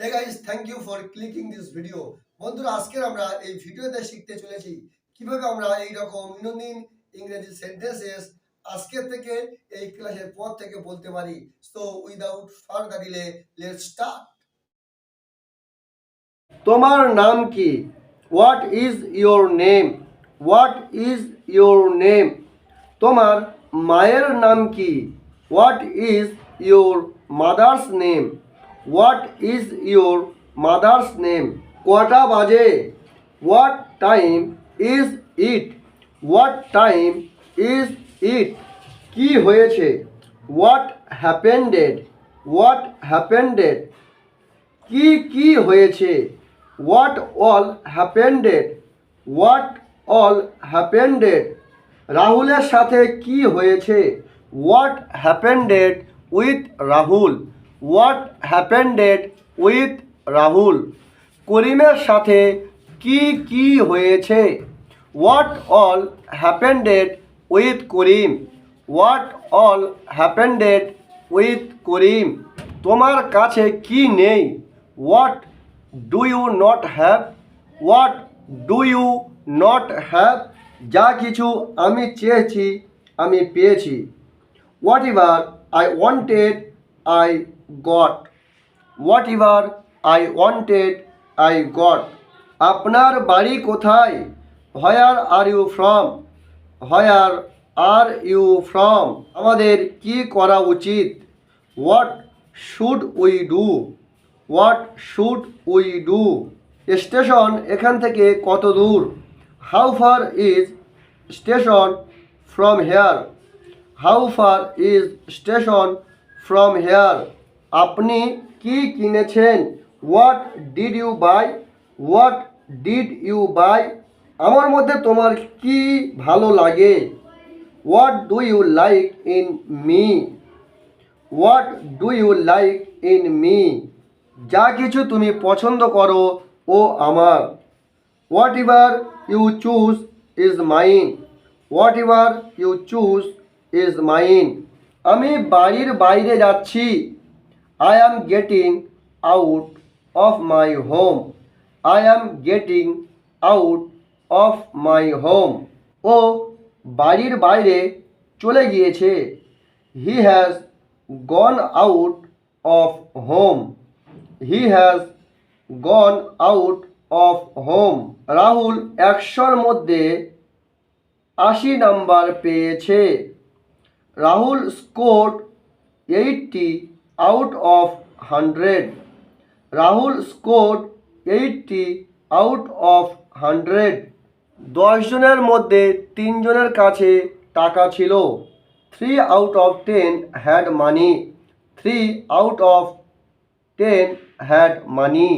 Hey guys thank you for clicking this video বন্ধুরা আজকে আমরা এই ভিডিওতে শিখতে চলেছি কীভাবে আমরা এই রকম দৈনন্দিন ইংরেজি সেন্টেন্সেস আজকে থেকে এই ক্লাসের পর থেকে বলতে পারি। So without further delay let's start তোমার নাম কি? What is your name what is your name তোমার মায়ের নাম কি? What is your mother's name what is your mother's name কটা বাজে? What time is it what time is it কি হয়েছে? হোয়াট হ্যাপেন্ডেড হোয়াট হ্যাপেন্ডেড কি কি হয়েছে? What all happened what all happened রাহুলের সাথে কি হয়েছে? What happened with Rahul? What happened with Rahul করিমের সাথে কি কি হয়েছে? What all happened with Karim? What all happened with Karim? তোমার কাছে কি নেই? What do you not have what do you not have যা কিছু আমি চেয়েছি, আমি পেয়েছি। Whatever I wanted I got whatever I wanted I got আপনার বাড়ি কোথায়? Where are you from where are you from আমাদের কি করা উচিত? What should we do what should we do station এখান থেকে কত দূর? How far is station from here how far is station from here আপনি কি কিনেছেন? What did you buy what did you buy আমার মধ্যে তোমার কি ভালো লাগে? What do you like in me what do you like in me যা কিছু তুমি পছন্দ করো, ও আমার। Whatever you choose is mine whatever you choose is mine আমি বাড়ির বাইরে যাচ্ছি। I am getting out of my home I am getting out of my home ও বাড়ির বাইরে চলে গিয়েছে। He has gone out of home he has gone out of home Rahul একশোর মধ্যে আশি নাম্বার পেয়েছে। Rahul score eighty out of hundred Rahul score eighty out of hundred দশজনের মধ্যে তিনজনের কাছে টাকা ছিল। Three out of ten had money three out of ten had money